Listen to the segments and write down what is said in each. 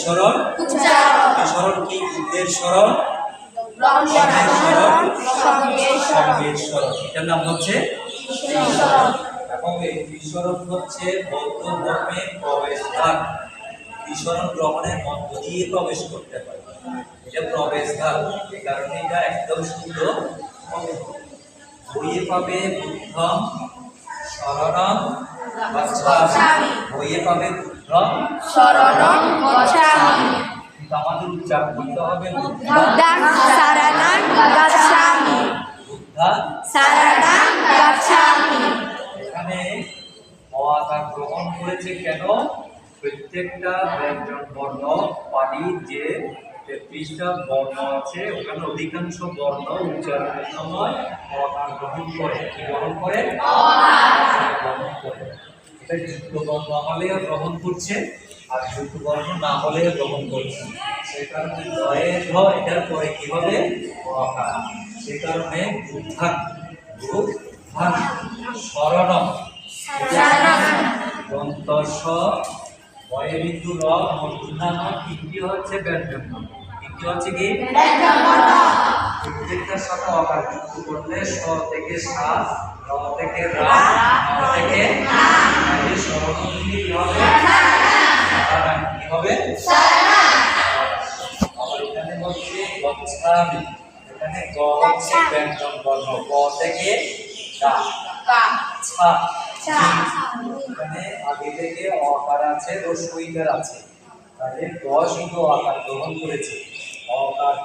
স্মরণ? স্মরণ কি? বুদ্ধের স্মরণ? সঙ্গের স্মরণ। এটার নাম হচ্ছে এবং এই হচ্ছে বৌদ্ধ প্রবেশদ্বার গ্রহণের মধ্য দিয়ে প্রবেশ করতে পারে এটা প্রবেশদ্বার কারণে এটা একদম শুদ্ধ। বইয়ে পাবে বুদ্ধম শরণম বইয়ে পাবে গচ্ছামি। আমাদের উচ্চারণ করতে হবে বুদ্ধ শরণং গচ্ছামি। শরণং গচ্ছামি। এখানে অ আকার গ্রহণ করেছে কেন? প্রত্যেকটা ব্যঞ্জন বর্ণ পানির যে তেত্রিশটা বর্ণ আছে ওখানে অধিকাংশ বর্ণ উচ্চারণের সময় অ আকার গ্রহণ করে। কি গ্রহণ করে? গ্রহণ করে এটা যুক্ত বর্ণ হলেও গ্রহণ করছে আর যুক্ত বর্ণ না হলেও গ্রহণ করছে। সেই কারণে লয়ে ধ এটার পরে কি হবে? অ আকার সেই কারণে বুদ্ধান বুদ্ধান শরণম দন্তস্ব বয়বিন্দু র মূর্ধন্য তিনটি হচ্ছে ব্যঞ্জন তিনটি হচ্ছে কি? প্রত্যেকটার সাথে অকার যুক্ত করলে স থেকে সা র থেকে রা ন থেকে এই স্বরধ্বনি কি হবে। কি হবে? আবার এখানে হচ্ছে গচ্ছামি। এখানে গ হচ্ছে ব্যঞ্জন বর্ণ। গ থেকে গা ছা। এখানে আগে থেকে অকার আছে রস্বইকার আছে। তাহলে দশ ইগো আকার গ্রহণ করেছে।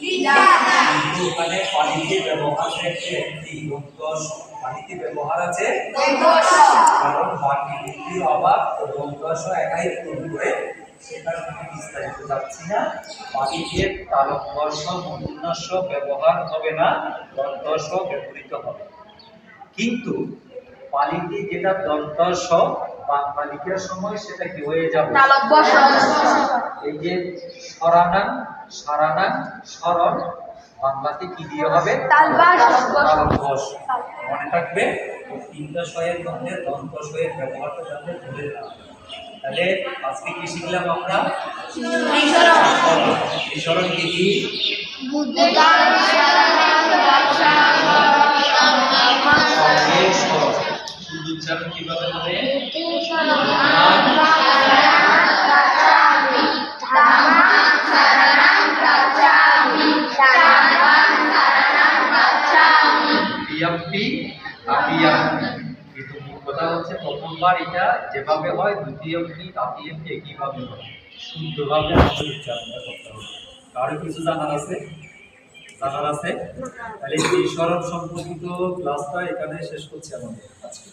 কিন্তু ওখানে পানিতে ব্যবহার একটি দন্তস পানিতে ব্যবহার আছে। কারণ বাকি ব্যক্তির অভাব ও একাই পূরণ করে সেটা আমি বিস্তারিত যাচ্ছি না। পানিতে তালবর্ষ মূর্ধন্যস্ব ব্যবহার হবে না দন্তস ব্যবহৃত হবে। কিন্তু পালিতে যেটা দন্তস বাংলা লিখার সময় সেটা কি হয়ে যাবে? এই যে সরানাং সারানাং স্মরণ বাংলাতে কি দিয়ে হবে। মনে থাকবে তিনটা শয়ের মধ্যে দন্ত শয়ের ব্যবহারটা যাতে ভুলে তাহলে আজকে কি শিখলাম আমরা? এই স্মরণ কি কি? কীভাবে হবে? বিয়াপ্পি আপিয়াপ্পি কিন্তু কথা হচ্ছে প্রথমবার এটা যেভাবে হয় দ্বিতীয়টি তৃতীয়টি একইভাবে হয়। শুদ্ধভাবে আমাদের উচ্চারণটা করতে হবে। কারও কিছু জানার আছে? জানার আছে? তাহলে এই স্মরণ সম্পর্কিত ক্লাসটা এখানে শেষ করছি আমাদের আজকে।